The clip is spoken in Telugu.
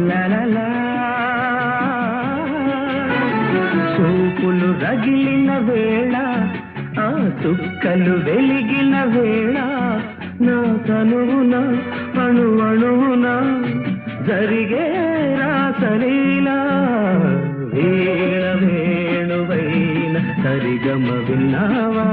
లలలా చూపులు రగిలిన వేళ ఆ చుక్కలు వెలిగిన వేళ నా తనువున అణు అణువున జరిగే రాసలీలా. వేళ వేణువైన సరిగమ విన్నావా?